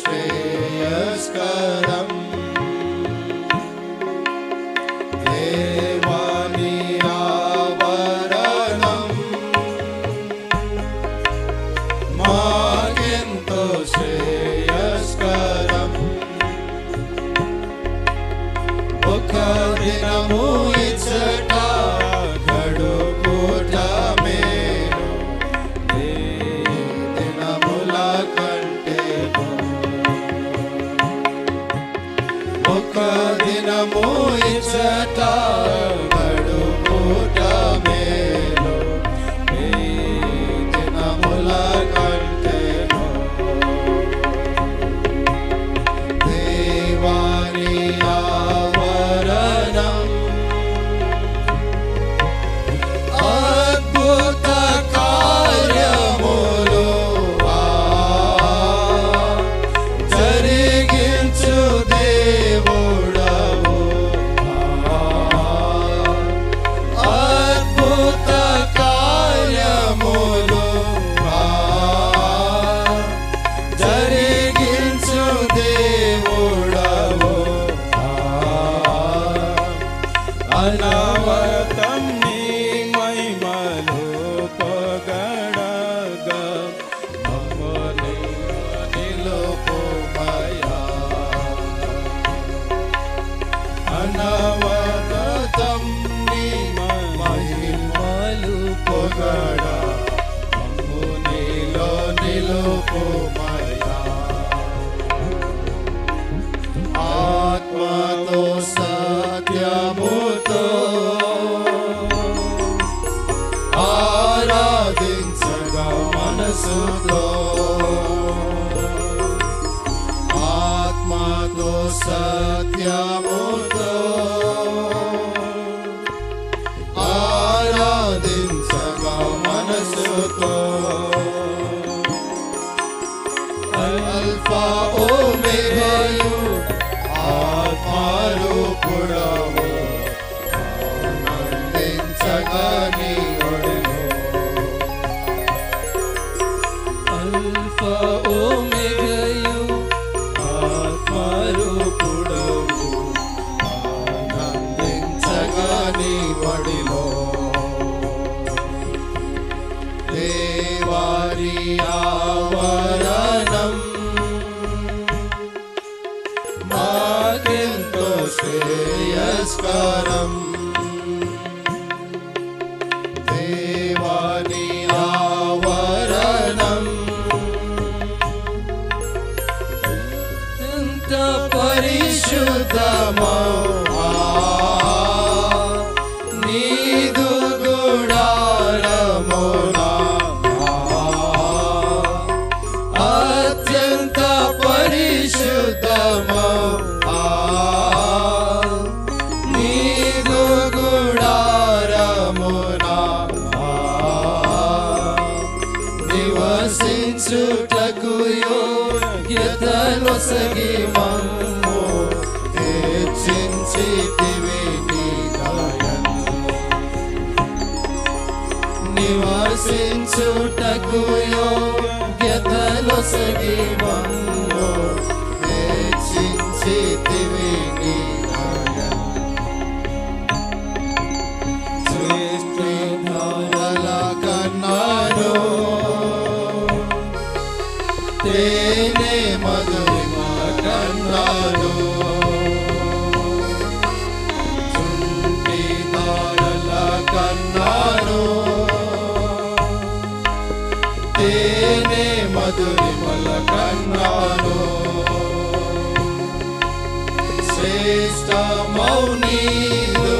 श्रेयस्करम् I know. setyamu Tuhan श्रेयस्करम्। देवानियावरणम् अत्यन्तपरिशुद्धमा తిరిగి మమ్ము హెచ్చించితివి నీదయను నివాసించుటకు యోగ్యతలొసగి మమ్ము అన్నాడు చుంటి దాడల కన్నాడు తేనే మధురి మల కన్నాడు శ్రేష్ట మౌనీయుడు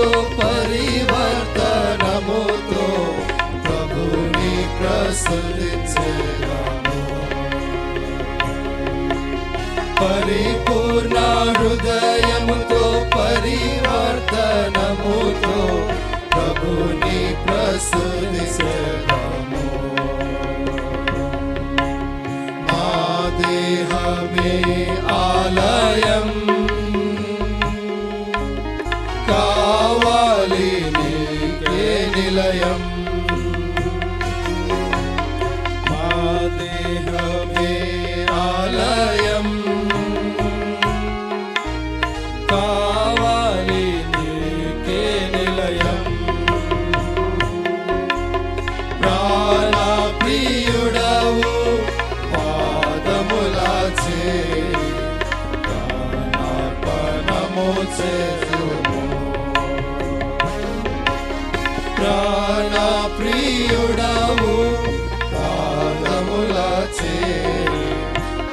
పూర్ణ హృదయముతో పరివర్తనముతో ప్రభుని ప్రస్తుతించేదాము పరిపూర్ణ హృదయముతో పరివర్తనముతో ప్రాణ ప్రియుడవు పాదముల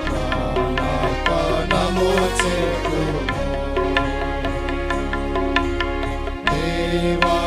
ప్రాణార్పణము చేతుము. దేవాని